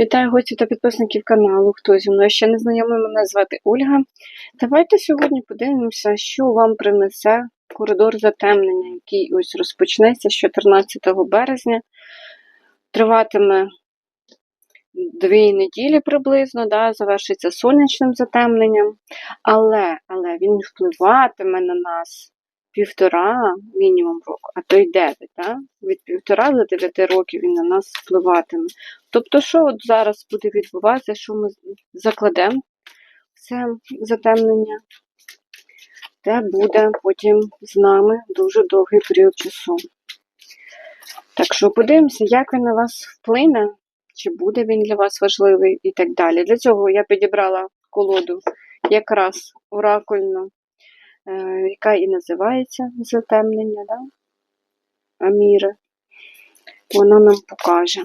Вітаю гостів та підписників каналу. Хто зі мною ще не знайомий, мене звати Ольга. Давайте сьогодні подивимося, що вам принесе коридор затемнення, який ось розпочнеться з 14 березня. Триватиме дві неділі приблизно, да, завершиться сонячним затемненням, але, але він впливатиме на нас півтора мінімум року, а то й дев'ять. Да? Від півтора до дев'яти років він на нас впливатиме. Тобто, що от зараз буде відбуватися, що ми закладемо це затемнення, те буде потім з нами дуже довгий період часу. Так що подивимося, як він на вас вплине, чи буде він для вас важливий і так далі. Для цього я підібрала колоду якраз оракульну, яка і називається затемнення, да? Аміри. Вона нам покаже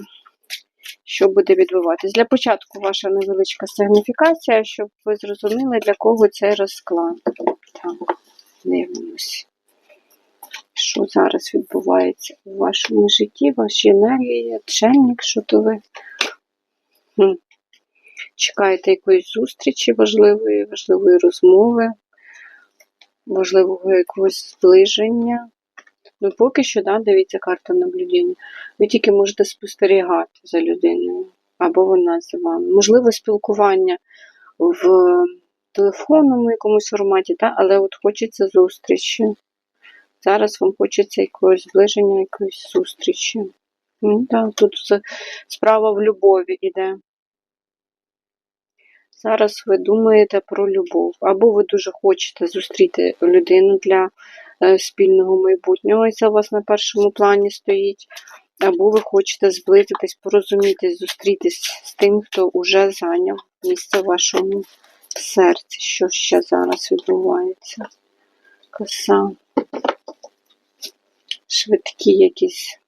що буде відбуватись. Для початку ваша невеличка сигніфікація, щоб ви зрозуміли, для кого цей розклад. Так, дивимось, що зараз відбувається у вашому житті, ваші енергії, чельник, що то ви чекаєте якоїсь зустрічі важливої, важливої розмови, важливого якогось зближення. Ну, поки що, да, дивіться карта наблюдення. Ви тільки можете спостерігати за людиною, або вона за вами. Можливо, спілкування в телефонному якомусь форматі, да, але от хочеться зустрічі. Зараз вам хочеться якогось зближення, якоїсь зустрічі. Ну, да, Тут справа в любові йде. Зараз ви думаєте про любов, або ви дуже хочете зустріти людину для Е, спільного майбутнього, і це у вас на першому плані стоїть. Або ви хочете зблизитись, порозумітись, зустрітись з тим, хто вже зайняв місце в вашому серці. Що ще зараз відбувається? Коса. Швидкі якісь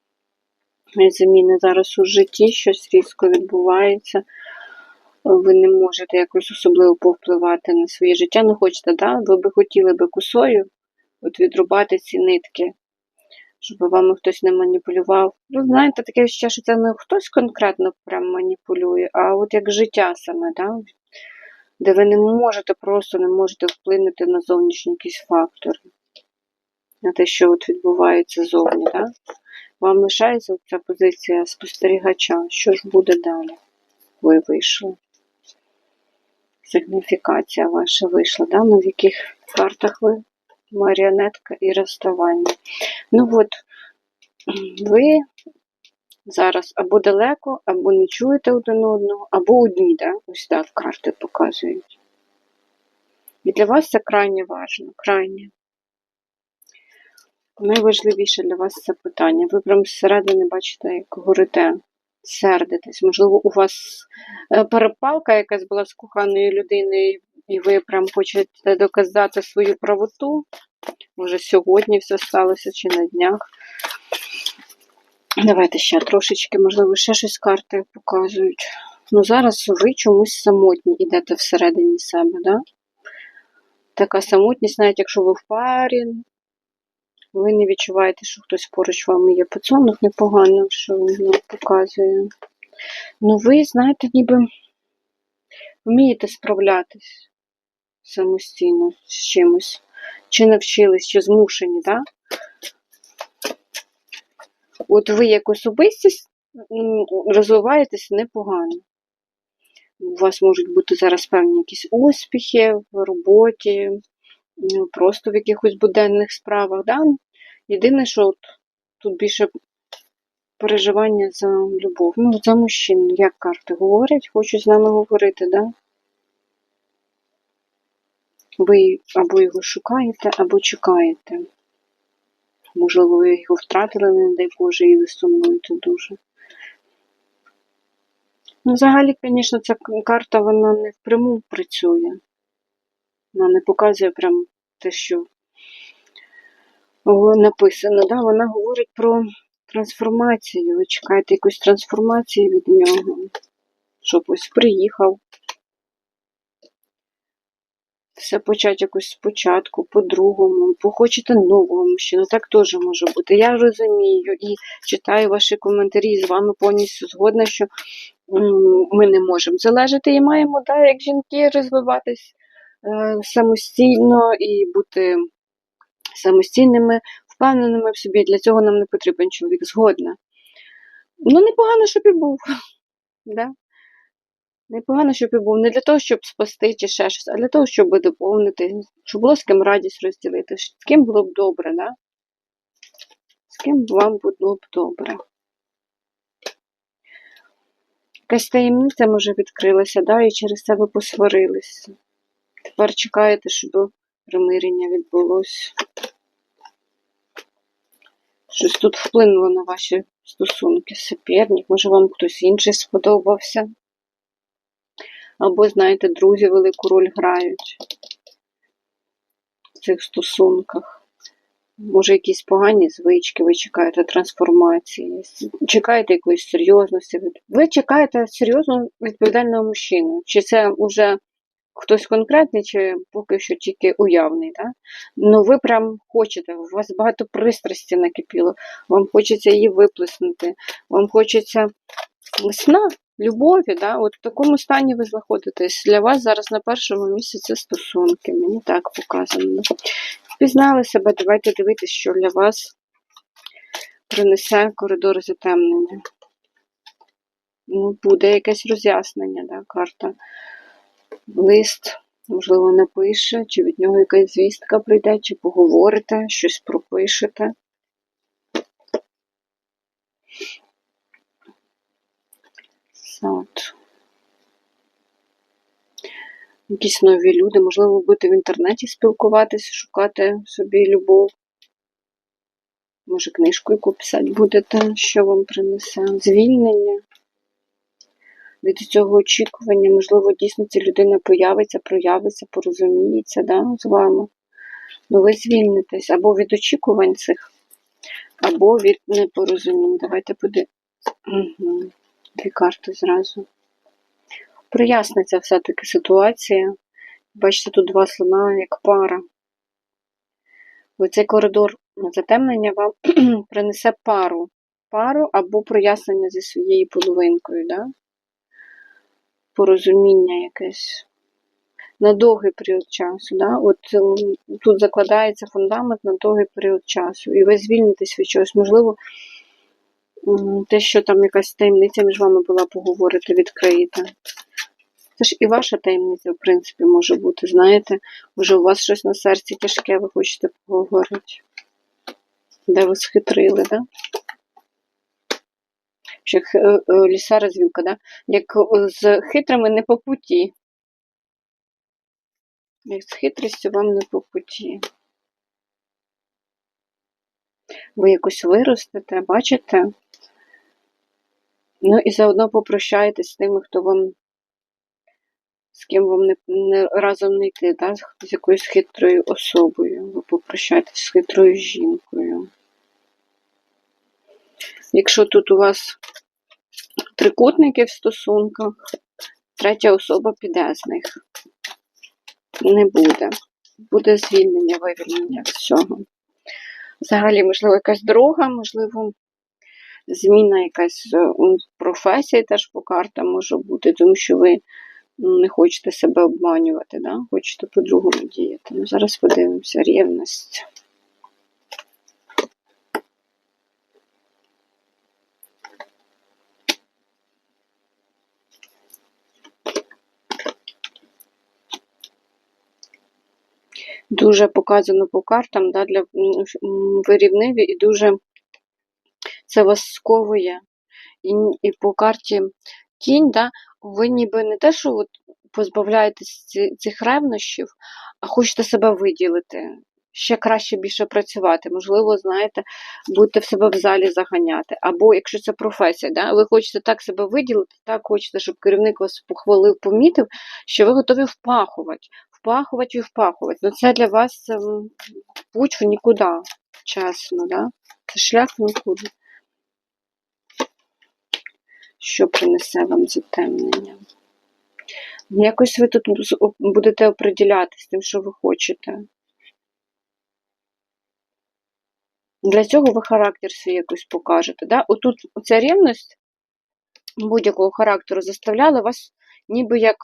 зміни зараз у житті, щось різко відбувається. Ви не можете якось особливо повпливати на своє життя. Не хочете, да? Ви би хотіли би косою от відрубати ці нитки, щоб вами хтось не маніпулював. Ну, знаєте, таке ще, що це не хтось конкретно прям маніпулює, а от як життя саме, да? де ви не можете, просто не можете вплинути на зовнішні якісь фактори, на те, що от відбувається зовні. Да? Вам лишається ця позиція спостерігача. Що ж буде далі? Ви вийшли. Сигніфікація ваша вийшла, да? Ну, в яких картах ви маріонетка і розставання. Ну от, ви зараз або далеко, або не чуєте один одного, або одні, да? ось так карти показують. І для вас це крайне важливо, крайне. Найважливіше для вас це питання. Ви прям зсередини бачите, як горите, сердитесь. Можливо, у вас е, перепалка якась була з коханою людиною, і ви прям хочете доказати свою правоту. Може, сьогодні все сталося чи на днях. Давайте ще трошечки, можливо, ще щось карти показують. Ну, зараз ви чомусь самотні йдете всередині себе, да? Така самотність, навіть якщо ви в парі, ви не відчуваєте, що хтось поруч вами є. Пацанок непогано, що він показує. Ну, ви, знаєте, ніби вмієте справлятись самостійно з чимось. Чи навчились, чи змушені, так? От ви як особистість розвиваєтесь непогано. У вас можуть бути зараз певні якісь успіхи в роботі, просто в якихось буденних справах. Да? Єдине, що от тут більше переживання за любов. Ну, за мужчин, як карти говорять, хочуть з нами говорити, да? Ви або його шукаєте, або чекаєте. Можливо, ви його втратили, не дай Боже, і ви сумуєте дуже. Ну, взагалі, звісно, ця карта вона не впряму працює. Вона не показує прям те, що написано. Да? Вона говорить про трансформацію. Ви чекаєте якусь трансформацію від нього, щоб ось приїхав все почати якось спочатку, по-другому, хочете нового мужчину, так теж може бути. Я розумію і читаю ваші коментарі, і з вами повністю згодна, що ми не можемо залежати і маємо, да, як жінки, розвиватись самостійно і бути самостійними, впевненими в собі. Для цього нам не потрібен чоловік згодна. Ну, непогано, щоб і був. Да? Непогано, щоб і був. Не для того, щоб спасти чи ще щось, а для того, щоб доповнити, щоб було з ким радість розділити. З ким було б добре, да? З ким вам було б добре. Якась таємниця, може, відкрилася, да, і через це ви посварилися. Тепер чекаєте, щоб примирення відбулося. Щось тут вплинуло на ваші стосунки. Суперник, може вам хтось інший сподобався. Або, знаєте, друзі велику роль грають в цих стосунках. Може, якісь погані звички, ви чекаєте трансформації, чекаєте якоїсь серйозності. Ви чекаєте серйозного відповідального мужчину. Чи це вже хтось конкретний, чи поки що тільки уявний. Да? Ну ви прям хочете, у вас багато пристрасті накипіло, вам хочеться її виплеснути, вам хочеться сна, любові. Да? От в такому стані ви знаходитесь. Для вас зараз на першому місці це стосунки. Мені так показано. Впізнали себе, давайте дивитися, що для вас принесе коридор затемнення. Ну, буде якесь роз'яснення, да, карта. Лист, можливо, напише, чи від нього якась звістка прийде, чи поговорите, щось пропишете. От. Якісь нові люди, можливо, будете в інтернеті спілкуватися, шукати собі любов. Може, книжку яку писати будете, що вам принесе. Звільнення. Від цього очікування, можливо, дійсно ця людина появиться, проявиться, порозуміється да, з вами. Ну, ви звільнитесь або від очікувань цих, або від непорозумінь. Давайте подивимося. Угу. Дві карти зразу. Проясниться все-таки ситуація. Бачите, тут два слона як пара. Оцей коридор затемнення вам принесе пару. Пару або прояснення зі своєю половинкою. Да? Порозуміння якесь. На довгий період часу. Да? От Тут закладається фундамент на довгий період часу. І ви звільнитесь від чогось. Можливо, те, що там якась таємниця між вами була, поговорити, відкриєте. Це ж і ваша таємниця, в принципі, може бути, знаєте, може у вас щось на серці тяжке, ви хочете поговорити. Де ви схитрили, да? Ще е, е, ліса розвілка, да? Як з хитрими не по путі. Як з хитрістю вам не по путі. Ви якось виростете, бачите? Ну і заодно попрощаєтесь з тими, хто вам з ким вам не, не разом не йти, да? з якоюсь хитрою особою. Ви попрощаєтесь з хитрою жінкою. Якщо тут у вас трикутники в стосунках, третя особа піде з них. Не буде. Буде звільнення, вивільнення всього. Взагалі, можливо, якась дорога, можливо, зміна якась професії теж по картам може бути, тому що ви не хочете себе обманювати, да? хочете по-другому діяти. Ну, Зараз подивимося рівність. Дуже показано по картам да, для вирівниві і дуже це вас сковує. І і по карті кінь, да, ви ніби не те, що от позбавляєтесь цих ревнощів, а хочете себе виділити. Ще краще більше працювати, можливо, знаєте, будете в себе в залі заганяти. Або якщо це професія, да, ви хочете так себе виділити, так хочете, щоб керівник вас похвалив, помітив, що ви готові впахувати, впахувати і впахувати. Ну це для вас путь в нікуди, чесно, да? це шлях в нікуди що принесе вам затемнення. Якось ви тут будете оприділятися тим, що ви хочете. Для цього ви характер свій якось покажете. Да? Отут ця рівність, будь-якого характеру заставляли вас ніби як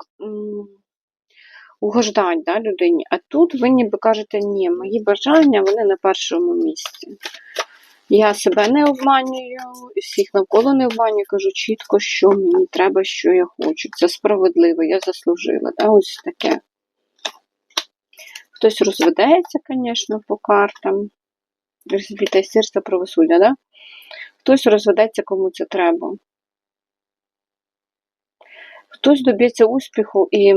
угождать да, людині. А тут ви ніби кажете, ні, мої бажання вони на першому місці. Я себе не обманюю, всіх навколо не обманюю, кажу чітко, що мені треба, що я хочу. Це справедливо, я заслужила. Да? Ось таке. Хтось розведеться, звісно, по картам. Розбіте серце правосуддя, да? Хтось розведеться, кому це треба. Хтось доб'ється успіху і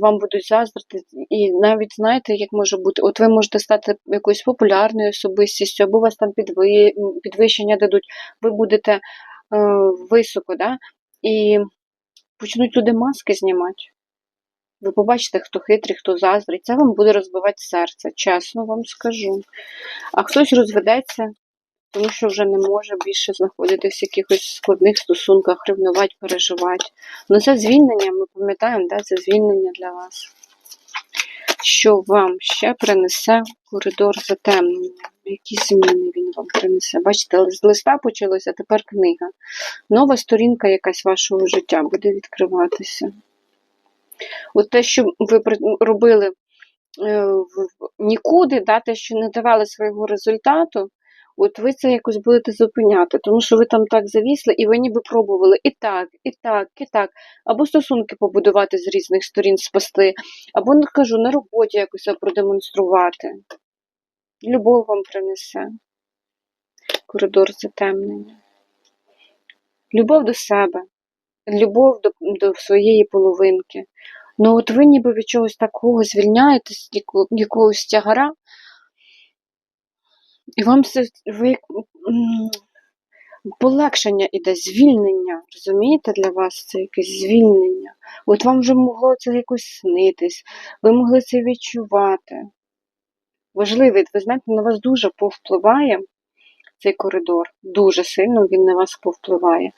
вам будуть заздрити. І навіть знаєте, як може бути, от ви можете стати якоюсь популярною особистістю, або вас там підви... підвищення дадуть, ви будете е, високо, да? і почнуть люди маски знімати. Ви побачите, хто хитрий, хто заздрить. Це вам буде розбивати серце, чесно вам скажу. А хтось розведеться, тому що вже не може більше знаходитись в якихось складних стосунках, ревнувати, переживати. Ну це звільнення, ми пам'ятаємо, да? це звільнення для вас. Що вам ще принесе коридор затемнення? Які зміни він вам принесе? Бачите, з листа почалося, а тепер книга. Нова сторінка якась вашого життя буде відкриватися. От те, що ви робили е, в- нікуди, да, те, що не давали свого результату, от ви це якось будете зупиняти, тому що ви там так завісли, і ви ніби пробували і так, і так, і так. Або стосунки побудувати з різних сторін, спасти, або, кажу, на роботі якось продемонструвати. Любов вам принесе. Коридор затемнення. Любов до себе, любов до, до своєї половинки. Ну, от ви ніби від чогось такого звільняєтесь, якогось тягара, і вам все ви, полегшення іде, звільнення. Розумієте, для вас це якесь звільнення. От вам вже могло це якось снитись, ви могли це відчувати. Важливий, ви знаєте, на вас дуже повпливає цей коридор. Дуже сильно він на вас повпливає.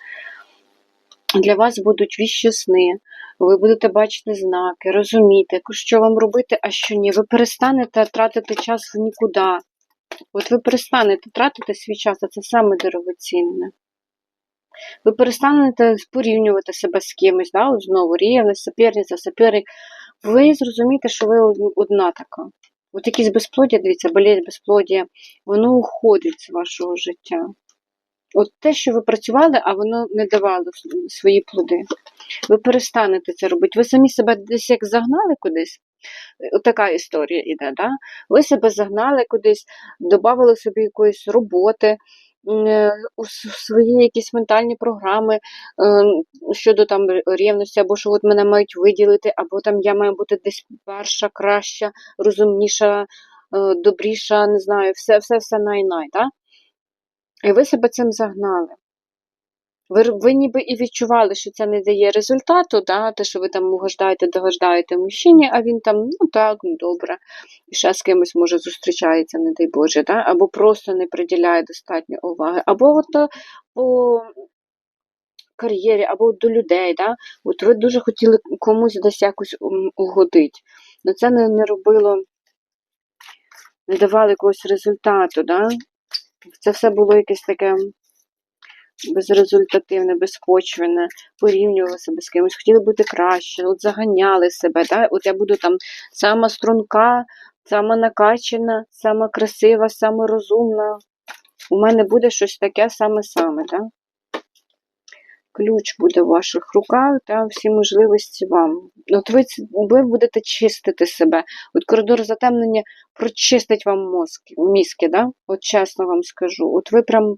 Для вас будуть віщі сни, ви будете бачити знаки, розуміти, що вам робити, а що ні. Ви перестанете тратити час в нікуди. От ви перестанете тратити свій час, а це саме дорогоцінне. Ви перестанете порівнювати себе з кимось, да? от знову рівність, соперниця, соперник. Ви зрозумієте, що ви одна така. От якісь безплодя, дивіться, болезнь безплодя, воно уходить з вашого життя. От те, що ви працювали, а воно не давало свої плоди. Ви перестанете це робити. Ви самі себе десь як загнали кудись. Така історія іде, да? Ви себе загнали кудись, додали собі якоїсь роботи, е, у свої якісь ментальні програми е, щодо там рівності, або що от мене мають виділити, або там я маю бути десь перша, краща, розумніша, е, добріша, не знаю, все, все, все най-най, да? І ви себе цим загнали. Ви, ви ніби і відчували, що це не дає результату, да? те, що ви там угождаєте, догождаєте мужчині, а він там, ну так, ну добре, і ще з кимось може зустрічається, не дай Боже, да? або просто не приділяє достатньо уваги, або от по кар'єрі, або до людей. Да? От ви дуже хотіли комусь десь якось угодити. але це не, не робило, не давало якогось результату. Да? Це все було якесь таке безрезультативне, безпочвене, порівнювали себе з кимось, хотіли бути краще, от заганяли себе. Да? От я буду там сама струнка, сама накачана, сама красива, сама розумна. У мене буде щось таке саме-саме. Да? Ключ буде в ваших руках, та всі можливості вам. От ви, ви будете чистити себе. От коридор затемнення прочистить вам мозки, мізки, да? От чесно вам скажу. От ви прям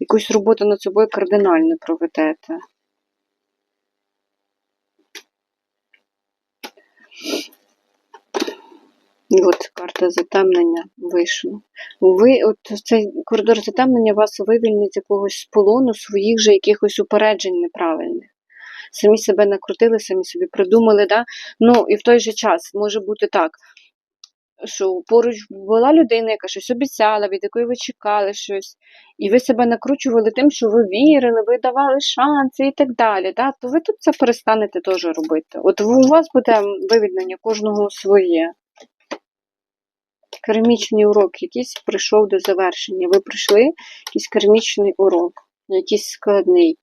якусь роботу над собою кардинально проведете. І от карта затемнення вийшла. Ви, от цей коридор затемнення вас вивільнить з якогось полону своїх же якихось упереджень неправильних. Самі себе накрутили, самі собі придумали, да? Ну і в той же час може бути так, що поруч була людина, яка щось обіцяла, від якої ви чекали щось, і ви себе накручували тим, що ви вірили, ви давали шанси і так далі. Да? То ви тут це перестанете теж робити. От у вас буде вивільнення кожного своє. Кармічний урок якийсь прийшов до завершення. Ви пройшли якийсь кармічний урок, якийсь складний.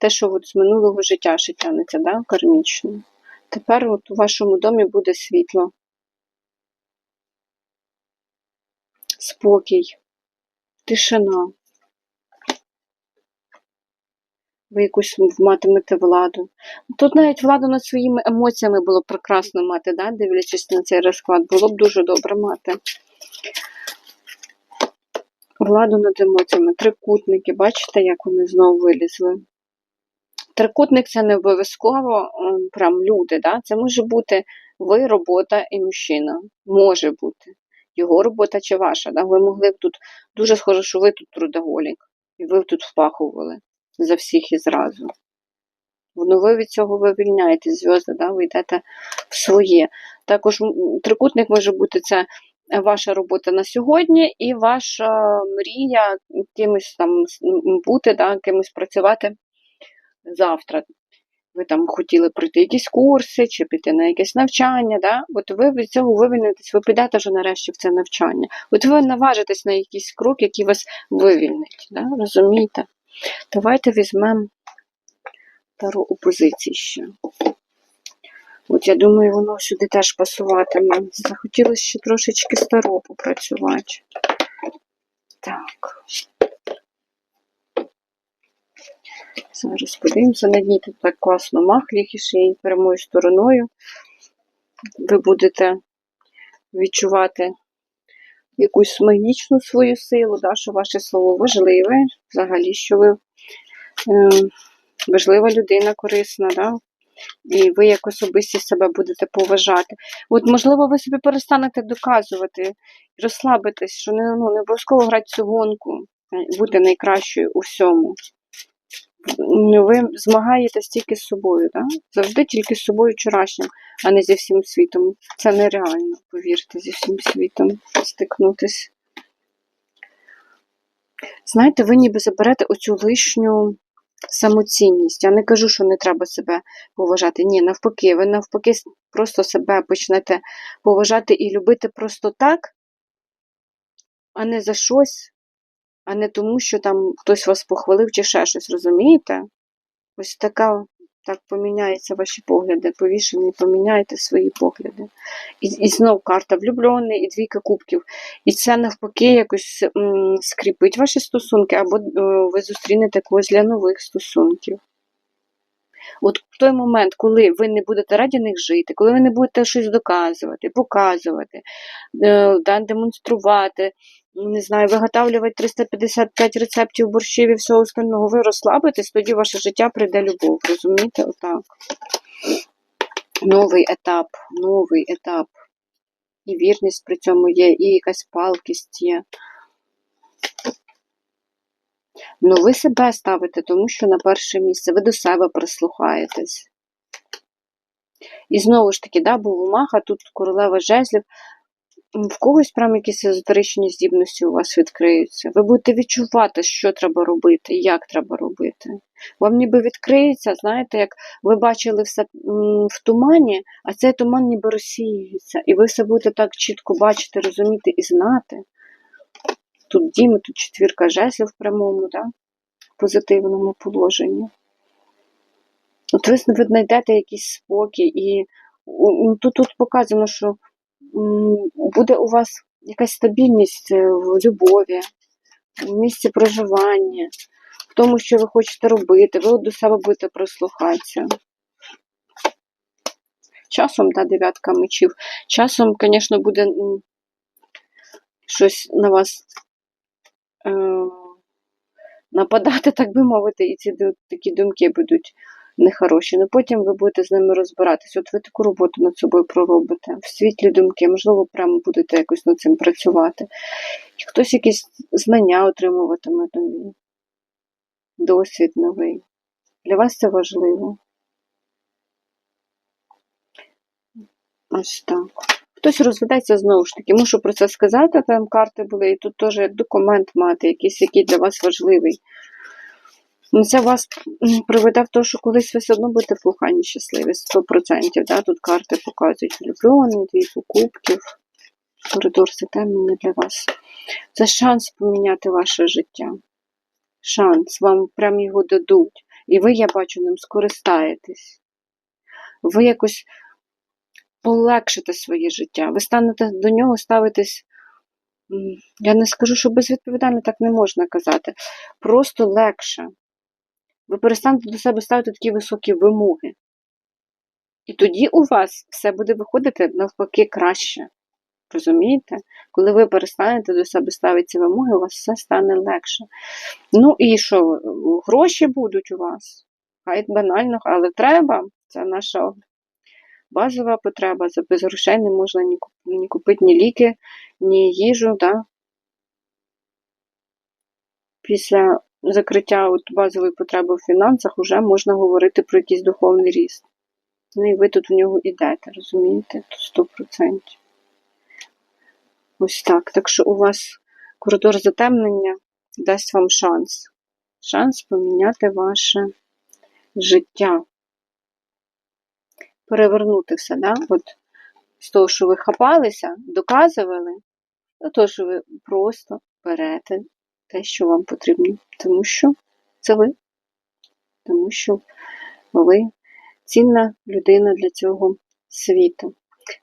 те, що от з минулого життя ще тягнеться, да? кармічно. Тепер от у вашому домі буде світло. Спокій, тишина. Ви якусь матимете владу. Тут навіть владу над своїми емоціями було б прекрасно мати, да? дивлячись на цей розклад, було б дуже добре мати. Владу над емоціями, трикутники, бачите, як вони знову вилізли. Трикутник це не обов'язково прям люди, да? це може бути ви, робота і мужчина. Може бути. Його робота чи ваша. Да? Ви могли б тут, дуже схоже, що ви тут трудоголік, і ви б тут впахували за всіх і зразу. Ну, ви від цього вивільняєте зв'язки, да? ви йдете в своє. Також трикутник може бути це ваша робота на сьогодні і ваша мрія кимось там бути, да? кимось працювати завтра. Ви там хотіли пройти якісь курси чи піти на якесь навчання, да? от ви від цього вивільнитесь, ви підете вже нарешті в це навчання. От ви наважитесь на якийсь крок, який вас вивільнить. Да? Розумієте? Давайте візьмемо пару опозицій ще. От я думаю, воно сюди теж пасуватиме. Захотілося ще трошечки старо попрацювати. Так. Зараз подивимося, на дні тут так класно мах ліхіше і прямою стороною. Ви будете відчувати якусь магічну свою силу, да, що ваше слово важливе, взагалі, що ви е, важлива людина, корисна, да? і ви як особистість себе будете поважати. От, можливо, ви собі перестанете доказувати, розслабитесь, що не, ну, не обов'язково грати цю гонку, е, бути найкращою у всьому. Ви змагаєтесь тільки з собою, да? завжди тільки з собою вчорашнім, а не зі всім світом. Це нереально, повірте, зі всім світом стикнутись. Знаєте, ви ніби заберете оцю лишню самоцінність. Я не кажу, що не треба себе поважати. Ні, навпаки, ви навпаки просто себе почнете поважати і любити просто так, а не за щось, а не тому, що там хтось вас похвалив чи ще щось, розумієте? Ось така, так поміняються ваші погляди, повішені, поміняєте свої погляди. І, і знов карта влюблений, і двійка кубків. І це навпаки якось м, скріпить ваші стосунки, або е, ви зустрінете когось для нових стосунків. От в той момент, коли ви не будете раді них жити, коли ви не будете щось доказувати, показувати, е, демонструвати, не знаю, виготовлювати 355 рецептів борщів і всього остального, ви розслабитесь, тоді ваше життя прийде любов. Розумієте? Отак. Новий етап, новий етап. І вірність при цьому є, і якась палкість є. Ну, ви себе ставите, тому що на перше місце, ви до себе прислухаєтесь. І знову ж таки, да, був у Маха, тут королева жезлів. В когось прям якісь езотеричні здібності у вас відкриються. Ви будете відчувати, що треба робити, як треба робити. Вам ніби відкриється, знаєте, як ви бачили все в тумані, а цей туман ніби розсіюється. І ви все будете так чітко бачити, розуміти і знати. Тут діми, тут четвірка жезлів в прямому, да? в позитивному положенні. От ви, знайдете якийсь спокій, і тут, тут показано, що буде у вас якась стабільність е, в любові, в місці проживання, в тому, що ви хочете робити, ви до себе будете прислухатися. Часом, да, дев'ятка мечів. Часом, звісно, буде щось на вас е, нападати, так би мовити, і ці такі думки будуть нехороші. Ну потім ви будете з ними розбиратись. От ви таку роботу над собою проробите. В світлі думки, можливо, прямо будете якось над цим працювати. І хтось якісь знання отримуватиме нові, досвід новий. Для вас це важливо. Ось так. Хтось розведеться знову ж таки. Мушу про це сказати, там карти були, і тут теж як документ мати, якийсь, який для вас важливий. Ну, Це вас приведе в те, що колись ви все одно будете в коханні щасливі, 100%. Да? Тут карти показують влюблений, дві кубків, коридор затемнення для вас. Це шанс поміняти ваше життя. Шанс, вам прям його дадуть. І ви, я бачу, ним скористаєтесь. Ви якось полегшите своє життя. Ви станете до нього ставитись. Я не скажу, що безвідповідально так не можна казати. Просто легше. Ви перестанете до себе ставити такі високі вимоги. І тоді у вас все буде виходити навпаки краще. Розумієте? Коли ви перестанете до себе ставити ці вимоги, у вас все стане легше. Ну і що, гроші будуть у вас? Хай банально, але треба. Це наша базова потреба. Без грошей не можна ні, ні купити ні ліки, ні їжу. Да? Після закриття от базової потреби в фінансах вже можна говорити про якийсь духовний ріст. Ну і ви тут в нього йдете, розумієте? Тут 100%. Ось так. Так що у вас коридор затемнення дасть вам шанс. Шанс поміняти ваше життя. Перевернути все, да? От з того, що ви хапалися, доказували, до того, що ви просто берете те, що вам потрібно. Тому що це ви. Тому що ви цінна людина для цього світу.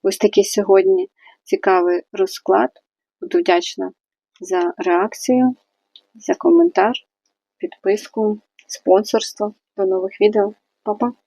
Ось такий сьогодні цікавий розклад. Буду вдячна за реакцію, за коментар, підписку, спонсорство. До нових відео. Па-па!